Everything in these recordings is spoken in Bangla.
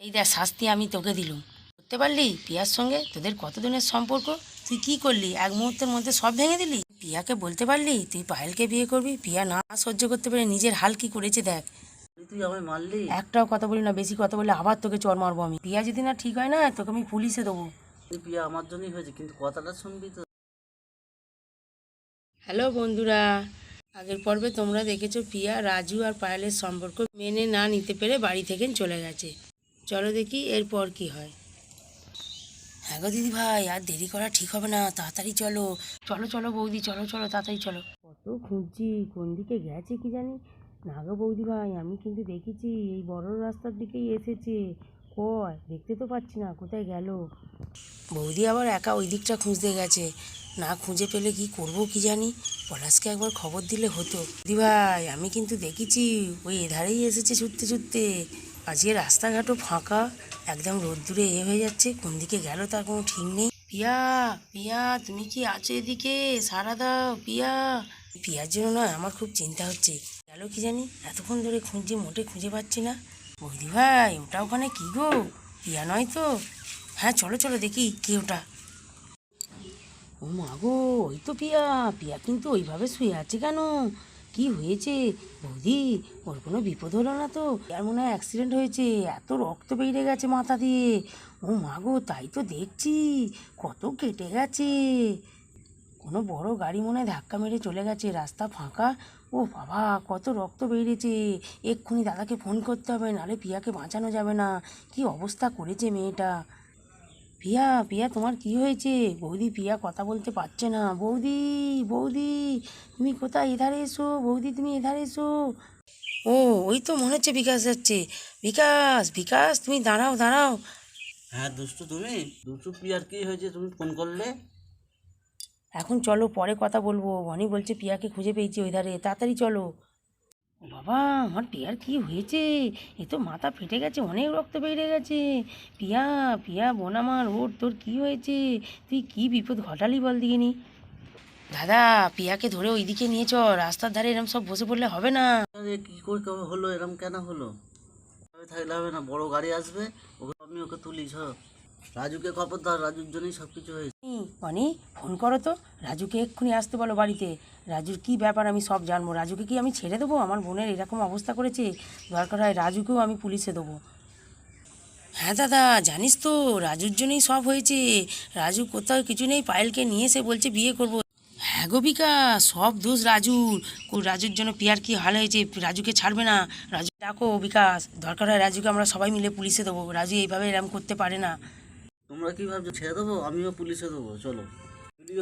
এই দেখ শাস্তি আমি তোকে দিলুম। করতে পারলি? পিয়ার সঙ্গে তোদের কতদিনের সম্পর্ক? তুই কি করলি? এক মুহূর্তের মধ্যে সব ভেঙে দিলি? পিয়াকে বলতে পারলি? তুই পায়েলকে বিয়ে করবি? পিয়া না সহ্য করতে পারে নিজের হাল কি করেছে দেখ। তুই আমায় মারলি? একটাও কথা বলি না বেশি কথা বললে আবার তোকে চর মারবো আমি। পিয়া যদি না ঠিক হয় না তোকে আমি পুলিশে দেবো। তুই বিয়ে আমার জন্যই হয়েছে কিন্তু কথাটা শুনবি তো। হ্যালো বন্ধুরা আগের পর্বে তোমরা দেখেছ পিয়া রাজু আর পায়েলের সম্পর্ক মেনে না নিতে পেরে বাড়ি থেকে চলে গেছে। চলো দেখি এরপর কি হয়। হ্যাঁ গো দিদি ভাই আর দেরি করা ঠিক হবে না তাড়াতাড়ি চলো। চলো চলো বৌদি চলো চলো তাড়াতাড়ি চলো। কত খুঁজছি কোন দিকে গেছে কি জানি? না গো বৌদি ভাই আমি কিন্তু দেখেছি এই বড় রাস্তার দিকেই এসেছে। কয় দেখতে তো পাচ্ছি না কোথায় গেল? বৌদি আবার একা ওই দিকটা খুঁজতে গেছে। না খুঁজে পেলে কি করব কি জানি? পলাশকে একবার খবর দিলে হতো। দি ভাই আমি কিন্তু দেখেছি ওই এধারেই এসেছে ছুটতে ছুটতে। আজকে রাস্তাঘাটও ফাঁকা, একদম রোদ্দুরে এ হয়ে যাচ্ছে, কোন দিকে গেল তার কোনো ঠিক নেই। পিয়া পিয়া, তুমি কি আছো এদিকে? সারা দাও, পিয়া। পিয়ার জন্য নয়, আমার খুব চিন্তা হচ্ছে। গেল কি জানি? এতক্ষণ ধরে খুঁজছি মোটে খুঁজে পাচ্ছি না। বৌদি ভাই, ওটা ওখানে কি গো? পিয়া নয় তো? হ্যাঁ চলো চলো, দেখি কে ওটা। ও মা গো, ওই তো পিয়া। পিয়া কিন্তু ওইভাবে শুয়ে আছে কেন? কি হয়েছে? বৌদি, ওর কোনো বিপদ হলো না তো? আর মনে হয় অ্যাক্সিডেন্ট হয়েছে। এত রক্ত বেরিয়ে গেছে মাথা দিয়ে। ও মা গো, তাই তো দেখছি। কত কেটে গেছে। কোনো বড় গাড়ি মনে ধাক্কা মেরে চলে গেছে। রাস্তা ফাঁকা। ও বাবা, কত রক্ত বেরিয়েছে। এক্ষুনি দাদাকে ফোন করতে হবে, নাহলে পিয়াকে বাঁচানো যাবে না। কি অবস্থা করেছে মেয়েটা? পিয়া পিয়া তোমার কি হয়েছে? বৌদি পিয়া কথা বলতে পারছে না। বৌদি বৌদি তুমি কোথায়? এধারে এসো। বৌদি তুমি এধারে এসো। ও ওই তো মনে হচ্ছে বিকাশ যাচ্ছে। বিকাশ বিকাশ তুমি দাঁড়াও দাঁড়াও। হ্যাঁ দুষ্টু তুমি? দুষ্টু পিয়ার কি হয়েছে? তুমি ফোন করলে? এখন চলো পরে কথা বলব। বনি বলছে পিয়াকে খুঁজে পেয়েছি ওই ধারে তাড়াতাড়ি চলো। বাবা আমার পিয়ার কি হয়েছে? এ তো মাথা ফেটে গেছে অনেক রক্ত বেড়ে গেছে। পিয়া পিয়া বোন আমার ওর তোর কি হয়েছে? তুই কি বিপদ ঘটালি বল দিইনি দাদা পিয়াকে ধরে ওইদিকে নিয়ে চ রাস্তার ধারে এরম সব বসে পড়লে হবে না। কি করে কবে হলো এরম কেন হলো? থাকলে হবে না বড় গাড়ি আসবে ওকে আমি ওকে তুলি ছ রাজুকে খবর দাও, রাজুর জন্যই সব কিছু হয়েছে অনি ফোন করো তো। রাজুকে এক্ষুনি আসতে বলো বাড়িতে। রাজুর কি ব্যাপার আমি সব জানব। রাজুকে কি আমি ছেড়ে দেবো? আমার বোনের এরকম অবস্থা করেছে। দরকার হয় রাজুকেও আমি পুলিশে দেবো। হ্যাঁ দাদা, জানিস তো, রাজুর জন্যই সব হয়েছে। রাজু কোথাও কিছু নেই, পায়েলকে নিয়ে এসে বলছে বিয়ে করব। হ্যাঁ গো বিকাশ সব দোষ রাজুর। রাজুর জন্য পিয়ার কি হাল হয়েছে, রাজুকে ছাড়বে না। রাজু, ডাকো বিকাশ। দরকার হয় রাজুকে আমরা সবাই মিলে পুলিশে দেবো। রাজু এইভাবে এরম করতে পারে না। তোমরা কি ভাবছ? ছেড়ে দেবো? আমিও পুলিশে দেবো। চলো।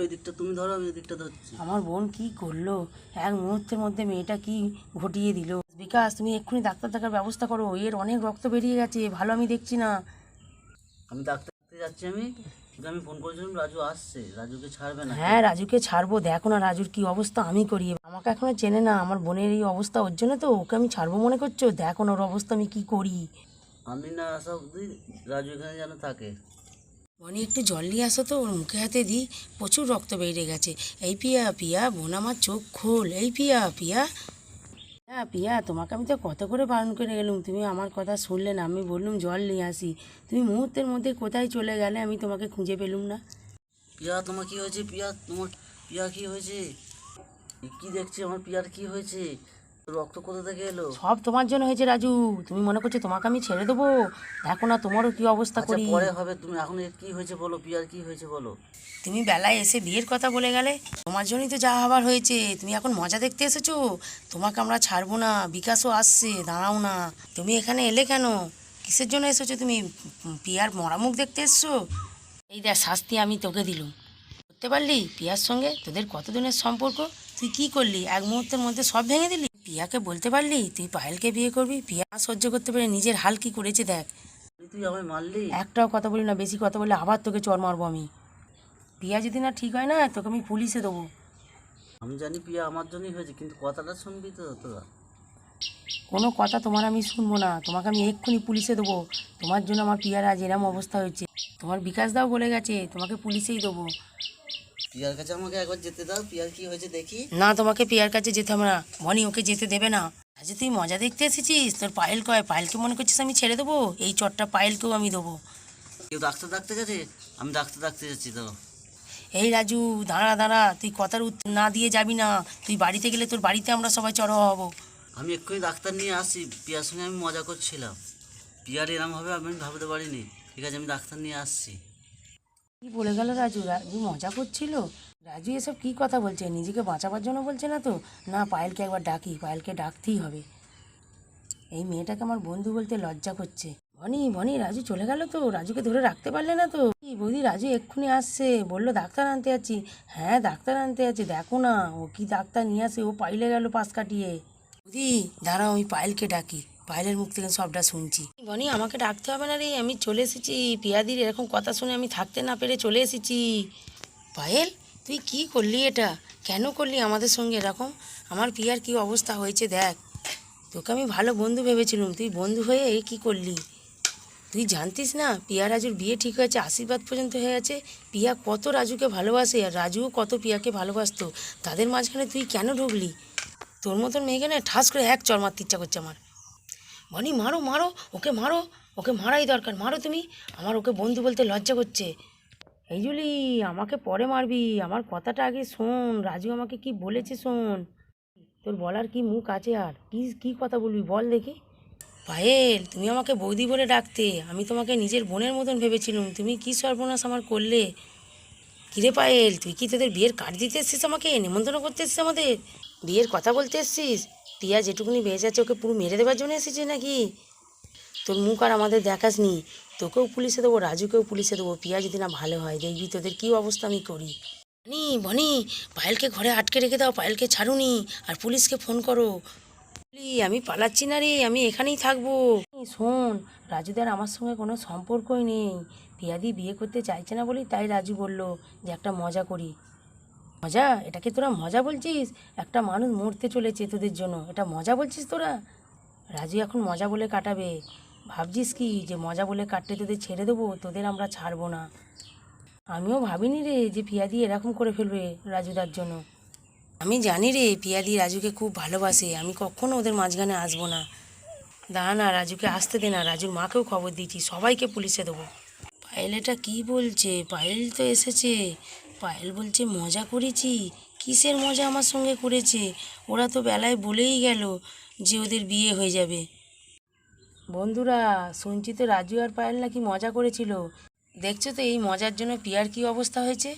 ওই দিকটা তুমি ধরো আমি ওই দিকটা ধরছি। আমার বোন কি করল? এক মুহূর্তের মধ্যে মেয়েটা কি ঘটিয়ে দিল? বিকাশ তুমি এক্ষুনি ডাক্তার থাকার ব্যবস্থা করো। এর অনেক রক্ত বেরিয়ে গেছে। ভালো আমি দেখছি না। আমি ডাক্তার দেখতে যাচ্ছি আমি। আমি ফোন করেছিলাম রাজু আসছে। রাজুকে ছাড়বে না হ্যাঁ রাজুকে ছাড়বো। দেখো না রাজুর কি অবস্থা আমি করি। আমাকে এখনও চেনে না। আমার বোনের এই অবস্থা ওর জন্য তো ওকে আমি ছাড়বো মনে করছ? দেখো না ওর অবস্থা আমি কি করি। আমি না আসা অবধি রাজু এখানে যেন থাকে। বনি একটু জল নিয়ে আসো তো, ওর মুখে হাতে দিই। প্রচুর রক্ত বেরিয়ে গেছে। এই পিয়া পিয়া, বোন আমার চোখ খোল। এই পিয়া পিয়া। হ্যাঁ পিয়া, তোমাকে আমি তো কত করে বারণ করে গেলুম? তুমি আমার কথা শুনলে না, আমি বললুম জল নিয়ে আসি। তুমি মুহূর্তের মধ্যে কোথায় চলে গেলে আমি তোমাকে খুঁজে পেলুম না? পিয়া, তোমার কি হয়েছে? পিয়া, তোমার পিয়া কি হয়েছে? কি দেখছি? আমার পিয়ার কি হয়েছে? রক্ত কোথা থেকে এলো? সব তোমার জন্য হয়েছে রাজু। তুমি মনে করছ তোমাকে আমি ছেড়ে দেবো? দেখো না তোমারও কি অবস্থা আচ্ছা করি। পরে হবে। তুমি এখন এর কি হয়েছে বলো? পিয়ার কি হয়েছে বলো? তুমি বেলায় এসে বিয়ের কথা বলে গেলে তোমার জন্যই তো যা হবার হয়েছে। তুমি এখন মজা দেখতে এসেছ? তোমাকে আমরা ছাড়বো না বিকাশও আসছে দাঁড়াও না। তুমি এখানে এলে কেন? কিসের জন্য এসেছ তুমি? পিয়ার মরা মুখ দেখতে এসছো? এই দেখ শাস্তি আমি তোকে দিলুম। করতে পারলি? পিয়ার সঙ্গে তোদের কতদিনের সম্পর্ক? তুই কি করলি? এক মুহূর্তের মধ্যে সব ভেঙে দিলি? পিয়াকে বলতে পারলি? তুই পায়েলকে বিয়ে করবি? পিয়া সহ্য করতে পারে নিজের হাল কি করেছে দেখ। তুই আমায় মারলি? একটাও কথা বলি না বেশি কথা বললে আবার তোকে চর মারবো আমি। পিয়া যদি না ঠিক হয় না তোকে আমি পুলিশে দেবো। আমি জানি পিয়া আমার জন্যই হয়েছে কিন্তু কথাটা শুনবি তো তোরা। কোনো কথা তোমার আমি শুনব না তোমাকে আমি এক্ষুনি পুলিশে দেবো। তোমার জন্য আমার পিয়ার আজ এরম অবস্থা হয়েছে। তোমার বিকাশ দাও বলে গেছে তোমাকে পুলিশেই দেবো। পিয়ার কাছে আমাকে একবার যেতে দাও পিয়ার কি হয়েছে দেখি। না তোমাকে পিয়ার কাছে যেতে হবে না। মনি ওকে যেতে দেবে না। আজ তুই মজা দেখতে এসেছিস? তোর পায়েল কয়? পায়েলকে মনে করছিস আমি ছেড়ে দেবো? এই চটটা পায়েলকেও আমি দেবো। কেউ ডাক্তার ডাকতে গেছে? আমি ডাক্তার ডাকতে যাচ্ছি তো। এই রাজু দাঁড়া দাঁড়া। তুই কথার উত্তর না দিয়ে যাবি না। তুই বাড়িতে গেলে তোর বাড়িতে আমরা সবাই চড়ো হব। আমি এক্ষুনি ডাক্তার নিয়ে আসছি। পিয়ার সঙ্গে আমি মজা করছিলাম। পিয়ার এরম হবে আমি ভাবতে পারিনি। ঠিক আছে আমি ডাক্তার নিয়ে আসছি। কি বলে গেল রাজু? রাজু মজা করছিল। রাজু এসব কি কথা বলছে? নিজেকে বাঁচাবার জন্য বলছে না তো? না, পায়েলকে একবার ডাকি, পায়েলকে ডাকতেই হবে। এই মেয়েটাকে আমার বন্ধু বলতে লজ্জা করছে। বনি বনি রাজু চলে গেল তো? রাজুকে ধরে রাখতে পারলে না তো? কি বৌদি, রাজু এক্ষুনি আসছে। বলল, ডাক্তার আনতে যাচ্ছি। হ্যাঁ ডাক্তার আনতে যাচ্ছি, দেখো না। ও কি ডাক্তার নিয়ে আসে? ও পাইলে গেল পাশ কাটিয়ে। বৌদি, দাঁড়াও, আমি পায়েলকে ডাকি। পায়েলের মুখ থেকে সবটা শুনছি। বনি আমাকে ডাকতে হবে না রে। আমি চলে এসেছি পিয়াদির এরকম কথা শুনে আমি থাকতে না পেরে চলে এসেছি। পায়েল তুই কি করলি এটা? কেন করলি আমাদের সঙ্গে এরকম? আমার পিয়ার কি অবস্থা হয়েছে দেখ। তোকে আমি ভালো বন্ধু ভেবেছিলাম। তুই বন্ধু হয়ে এই কী করলি? তুই জানতিস না পিয়া রাজুর বিয়ে ঠিক হয়েছে আশীর্বাদ পর্যন্ত হয়ে গেছে পিয়া কত রাজুকে ভালোবাসে আর রাজুও কত পিয়াকে ভালোবাসতো। তাদের মাঝখানে তুই কেন ঢুকলি? তোর মতন মেয়েকে না ঠাস করে এক চর মারতে ইচ্ছা করছে আমার। বনি মারো মারো, ওকে মারো, ওকে মারাই দরকার, মারো তুমি। আমার ওকে বন্ধু বলতে লজ্জা করছে। এই জুলি, আমাকে পরে মারবি, আমার কথাটা আগে শোন, রাজু আমাকে কি বলেছে শোন। তোর বলার কি মুখ আছে আর? কি কি কথা বলবি বল দেখি। পায়েল, তুমি আমাকে বৌদি বলে ডাকতে, আমি তোমাকে নিজের বোনের মতন ভেবেছিলাম, তুমি কি সর্বনাশ আমার করলে? কিরে পায়েল, তুই কি তোদের বিয়ের কার্ড দিতে এসছিস আমাকে? নিমন্ত্রণ করতে এসছিস আমাদের? বিয়ের কথা বলতে এসছিস? পিয়া যেটুকুনি বেঁচে আছে, ওকে পুরো মেরে দেওয়ার জন্য এসেছে নাকি? তোর মুখ আর আমাদের দেখাসনি তোকেও পুলিশে দেবো, রাজুকেও পুলিশে দেবো। পিয়া যদি না ভালো হয়, দেখবি তোদের কী অবস্থা আমি করি। বনি বনি, পায়েলকে ঘরে আটকে রেখে দাও, পায়েলকে ছাড়ুনি আর পুলিশকে ফোন করো। আমি পালাচ্ছি না রে, আমি এখানেই থাকব। শোন, রাজুদার আমার সঙ্গে কোনো সম্পর্কই নেই। পিয়াদি বিয়ে করতে চাইছে না বলেই তাই রাজু বলল যে একটা মজা করি। মজা? এটাকে তোরা মজা বলছিস? একটা মানুষ মরতে চলেছে তোদের জন্য। এটা মজা বলছিস তোরা? রাজু এখন মজা বলে কাটাবে। ভাবছিস কি যে মজা বলে কাটতে তোদের ছেড়ে দেবো? তোদের আমরা ছাড়বো না। আমিও ভাবিনি রে যে পিয়াদি এরকম করে ফেলবে রাজুদার জন্য। আমি জানি রে পিয়াদি রাজুকে খুব ভালোবাসে। আমি কখনো ওদের মাঝখানে আসব না। দাঁড়া না, রাজুকে আসতে দে না। রাজুর মাকেও খবর দিয়েছি সবাইকে পুলিশে দেবো। পায়েল এটা কী বলছে? পায়েল তো এসেছে। পায়েল বলছে, মজা করেছি। কিসের মজা আমার সঙ্গে করেছে? ওরা তো বেলায় বলেই গেল যে ওদের বিয়ে হয়ে যাবে। বন্ধুরা শুনছি তো রাজু আর পায়েল নাকি মজা করেছিল। দেখছ তো, এই মজার জন্য পিয়ার কি অবস্থা হয়েছে?